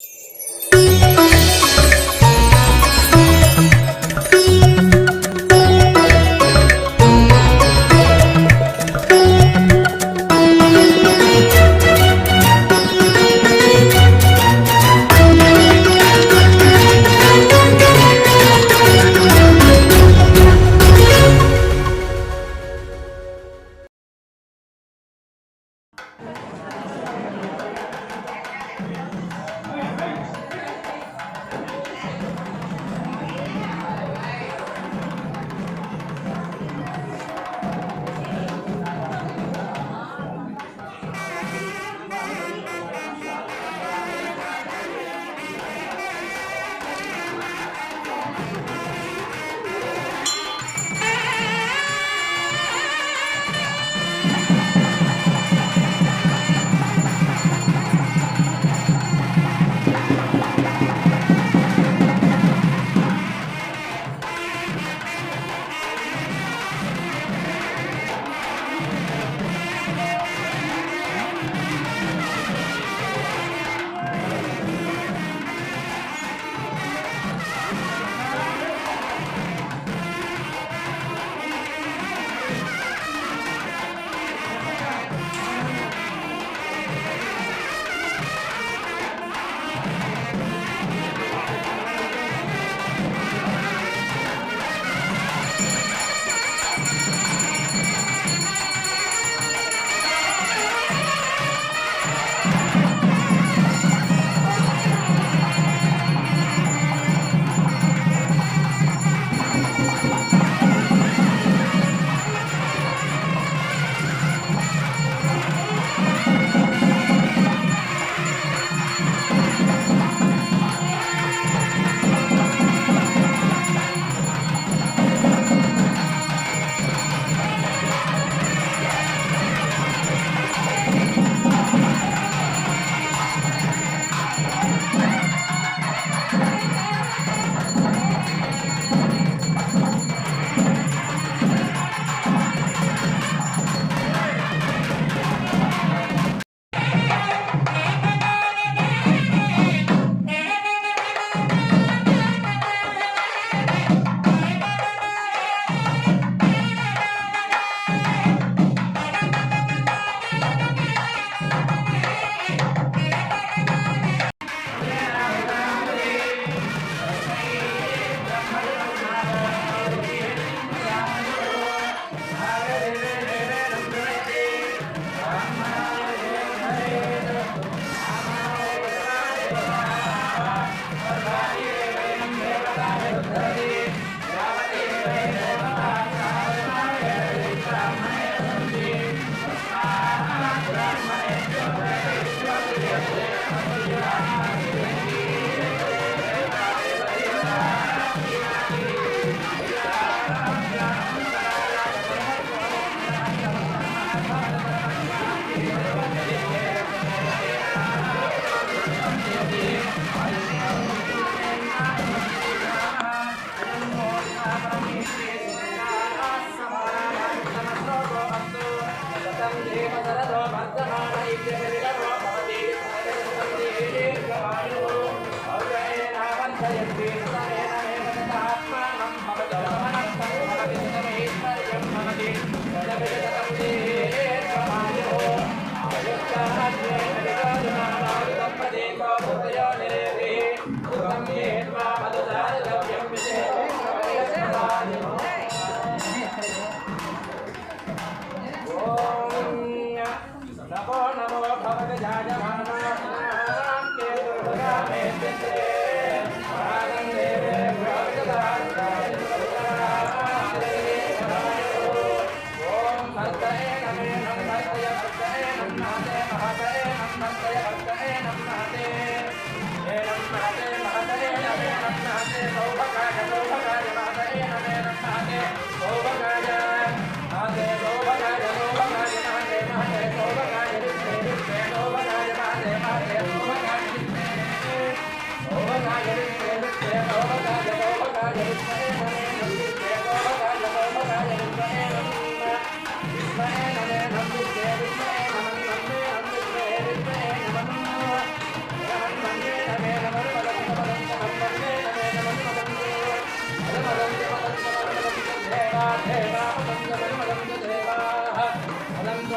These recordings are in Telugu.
నమో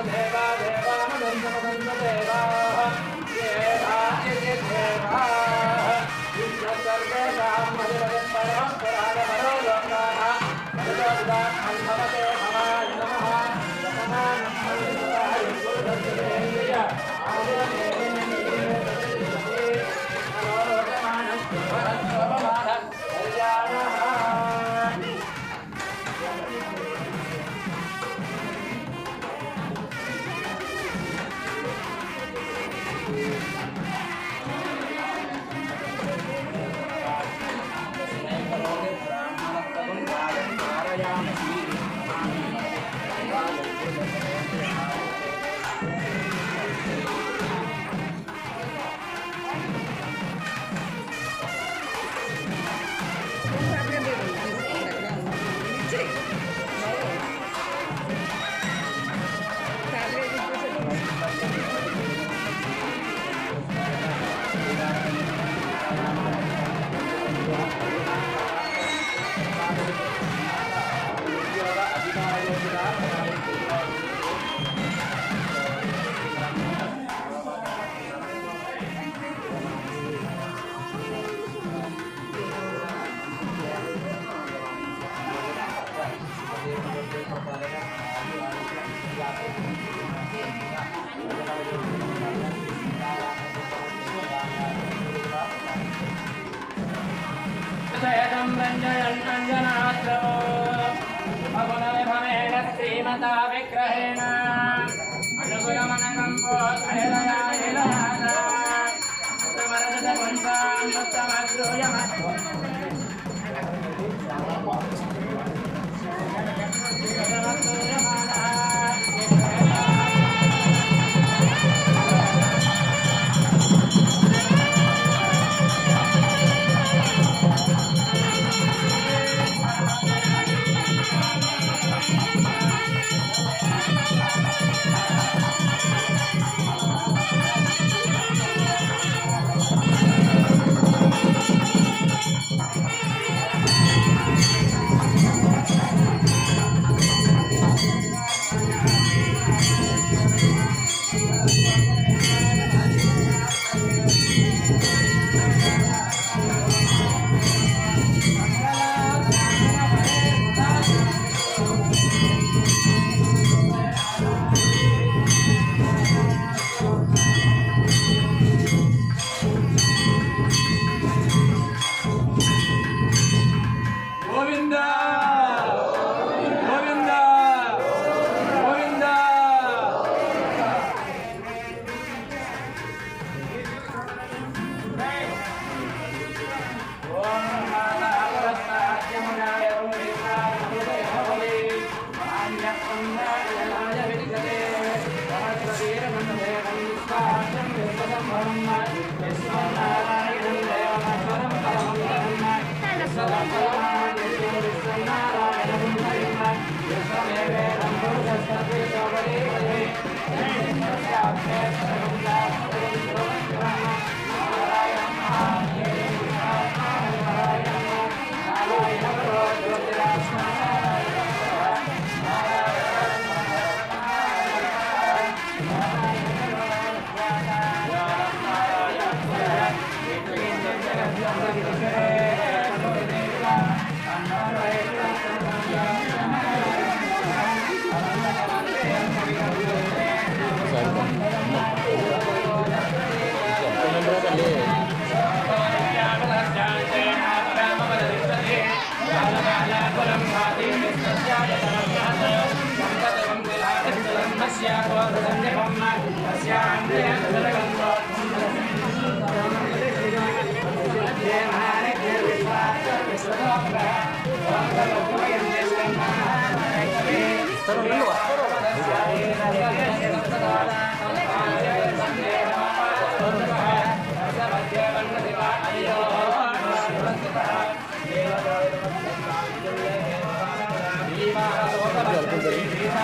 देवा देवा देवा। देवा। City. Obrigada. Gracias.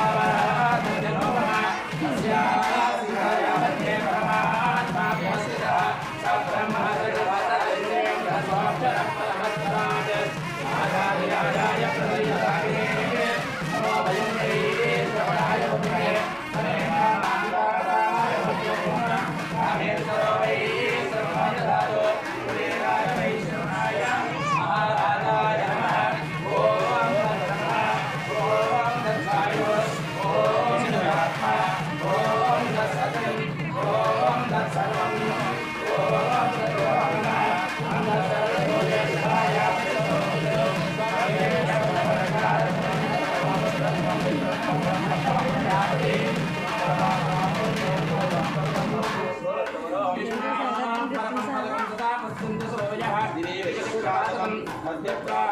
the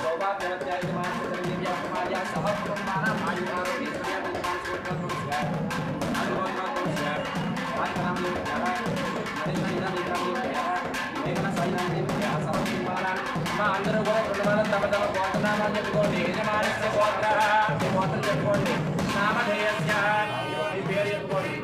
Sobat dan jari masuk yang sahabat ke mana maju harus మా అందరూ కూడా పిల్లవాళ్ళు తమ తమ గోత్రనామాలు చెప్పుకోండి యజమానస్య గోత్ర గోత్రం చెప్పుకోండి నామధేయస్య మీ పేరు చెప్పుకోండి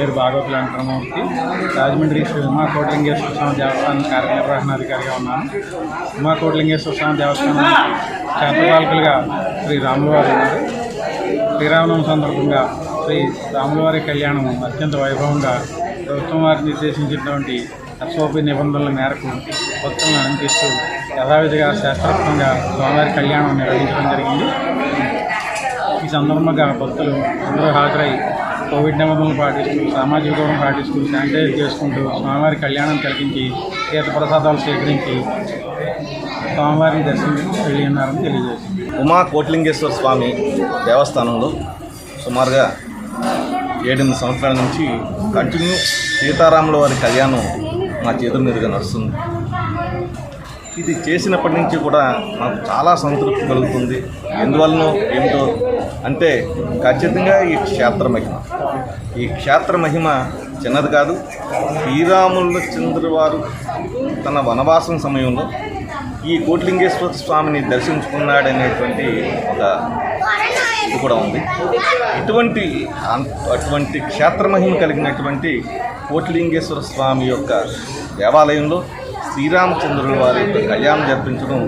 పేరు భాగవతుల వెంకటరమూర్తి రాజమండ్రి శ్రీ ఉమా కోటలింగేశ్వర స్వామి దేవస్థానం కార్యనిర్వహణాధికారిగా ఉన్నాను. ఉమా కోటలింగేశ్వర స్వామి దేవస్థానం క్షేత్రపాలకులుగా శ్రీ రాములవారు ఉన్నారు. శ్రీరామనవమి సందర్భంగా శ్రీ రాములవారి కళ్యాణం అత్యంత వైభవంగా ప్రభుత్వం వారు నిర్దేశించినటువంటి ఎస్ఓపి నిబంధనల మేరకు భక్తులను అనుమతిస్తూ యథావిధిగా శాస్త్రోక్తంగా స్వామివారి కళ్యాణం నిర్వహించడం జరిగింది. ఈ సందర్భంగా భక్తులు అందరూ హాజరై కోవిడ్ నిబంధనలు పాటిస్తూ సామాజిక దూరం పాటిస్తూ శానిటైజ్ చేసుకుంటూ స్వామివారి కళ్యాణం కలిగించి తీర్థ ప్రసాదాలు స్వీకరించి స్వామివారిని దర్శించి వెళ్ళి ఉన్నారని తెలియజేసింది. ఉమా కోట్లింగేశ్వర స్వామి దేవస్థానంలో సుమారుగా ఏడెనిమిది సంవత్సరాల నుంచి కంటిన్యూ సీతారాముల వారి కళ్యాణం మా చేతుల మీదుగా నడుస్తుంది. ఇది చేసినప్పటి నుంచి కూడా నాకు చాలా సంతృప్తి కలుగుతుంది. ఎందువలనో ఏమిటో అంటే ఖచ్చితంగా ఈ క్షేత్రమే ఈ క్షేత్ర మహిమ చిన్నది కాదు. శ్రీరాములచంద్ర వారు తన వనవాసం సమయంలో ఈ కోట్లింగేశ్వర స్వామిని దర్శించుకున్నాడనేటువంటి ఒక ఇది కూడా ఉంది. ఇటువంటి అటువంటి క్షేత్ర మహిమ కలిగినటువంటి కోట్లింగేశ్వర స్వామి యొక్క దేవాలయంలో శ్రీరామచంద్రుల వారి యొక్క కళ్యాణం జరిపించడం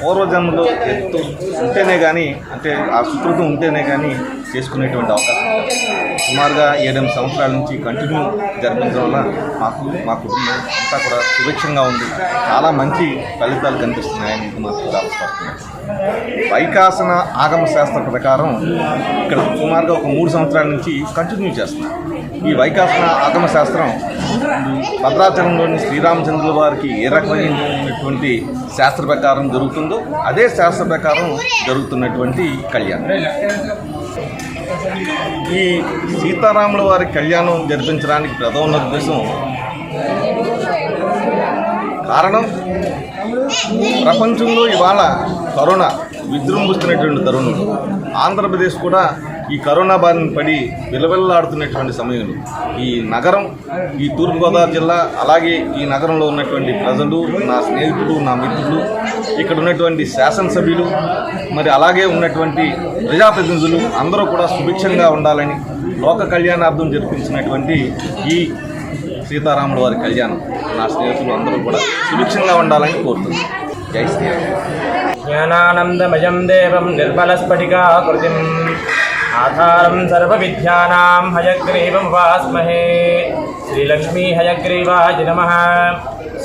పూర్వజన్మలో ఎత్తు ఉంటేనే కానీ అంటే ఆ సుకృతం ఉంటేనే కానీ చేసుకునేటువంటి అవకాశం. సుమారుగా ఏడెనిమిది సంవత్సరాల నుంచి కంటిన్యూ జరిపించడం వల్ల మాకు మా కుటుంబం అంతా కూడా సుభిక్షంగా ఉంది. చాలా మంచి ఫలితాలు కనిపిస్తున్నాయని మాకు చాలా వైకాసన ఆగమ శాస్త్ర ప్రకారం ఇక్కడ సుమారుగా ఒక మూడు సంవత్సరాల నుంచి కంటిన్యూ చేస్తున్నాం. ఈ వైకాసన ఆగమ శాస్త్రం భద్రాచలంలోని శ్రీరామచంద్రుల వారికి ఏ రకమైనటువంటి శాస్త్ర ప్రకారం జరుగుతుందో అదే శాస్త్ర ప్రకారం జరుగుతున్నటువంటి కళ్యాణం. ఈ సీతారాముల వారి కళ్యాణం జరిపించడానికి ప్రధాన ఉద్దేశం కారణం ప్రపంచంలో ఇవాళ కరోనా విజృంభిస్తున్నటువంటి తరుణం. ఆంధ్రప్రదేశ్ కూడా ఈ కరోనా బారిన పడి విలవిల్లాడుతున్నటువంటి సమయంలో ఈ నగరం ఈ తూర్పుగోదావరి జిల్లా అలాగే ఈ నగరంలో ఉన్నటువంటి ప్రజలు నా స్నేహితులు నా మిత్రులు ఇక్కడ ఉన్నటువంటి శాసనసభ్యులు మరి అలాగే ఉన్నటువంటి ప్రజాప్రతినిధులు అందరూ కూడా సుభిక్షంగా ఉండాలని లోక కళ్యాణార్థం జరిపించినటువంటి ఈ సీతారాముల వారి కళ్యాణం. నా స్నేహితులు అందరూ కూడా సుభిక్షంగా ఉండాలని కోరుతున్నాను. జై శ్రీరామ్. జ్ఞానానందమయం దేవం నిర్మలస్ఫటికాకృతిం. ఆధారం సర్వవిద్యానాం హయగ్రీవముపాస్మహే శ్రీలక్ష్మీ హయగ్రీవాయ నమ.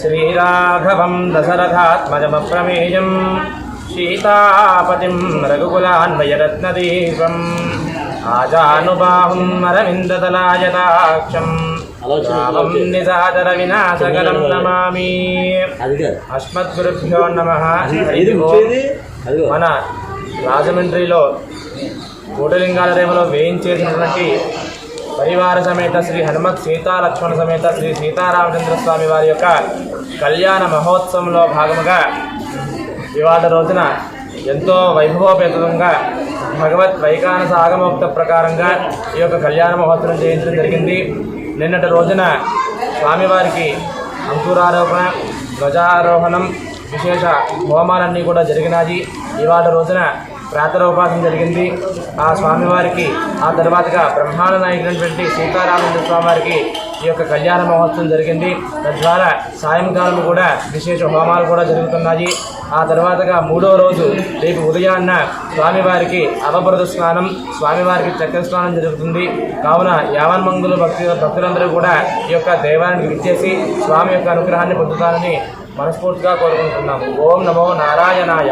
శ్రీరాఘవం దశరథాత్మజమప్రమేయం. సీతాపతిం రఘుకులాన్వయరత్నదీపం. ఆజానుబాహుం అరవిందదలాయతాక్షం రామం నిజాదర వినాశకరం నమామి. అస్మద్గురుభ్యో నమ. మన రాజమండ్రిలో కోటలింగాలరేమలో వేయించేసినటువంటి పరివార సమేత శ్రీ హనుమత్ సీతా లక్ష్మణ సమేత శ్రీ సీతారామచంద్ర స్వామి వారి యొక్క కళ్యాణ మహోత్సవంలో భాగముగా ఇవాళ రోజున ఎంతో వైభవోపేతంగా భగవత్ వైకానస ఆగమోక్త ప్రకారంగా ఈ యొక్క కళ్యాణ మహోత్సవం చేయించడం జరిగింది. నిన్నటి రోజున స్వామివారికి అంకురారోపణ ధ్వజారోహణం విశేష హోమాలన్నీ కూడా జరిగినాయి. ఇవాళ రోజున ప్రాతరోపాసన జరిగింది. ఆ స్వామివారికి ఆ తర్వాతగా బ్రహ్మాండ నాయకుడైనటువంటి సీతారామచంద్ర స్వామివారికి ఈ యొక్క కళ్యాణ మహోత్సవం జరిగింది. తద్వారా సాయంకాలం కూడా విశేష హోమాలు కూడా జరుగుతున్నాయి. ఆ తర్వాతగా మూడో రోజు రేపు ఉదయాన్న స్వామివారికి అవభృత స్నానం స్వామివారికి చక్ర స్నానం జరుగుతుంది. కావున యావన్మంగులు భక్తి భక్తులందరూ కూడా ఈ యొక్క దేవాలయానికి విచ్చేసి స్వామి యొక్క అనుగ్రహాన్ని పొందుతారని మనస్ఫూర్తిగా కోరుకుంటున్నాము. ఓం నమో నారాయణాయ.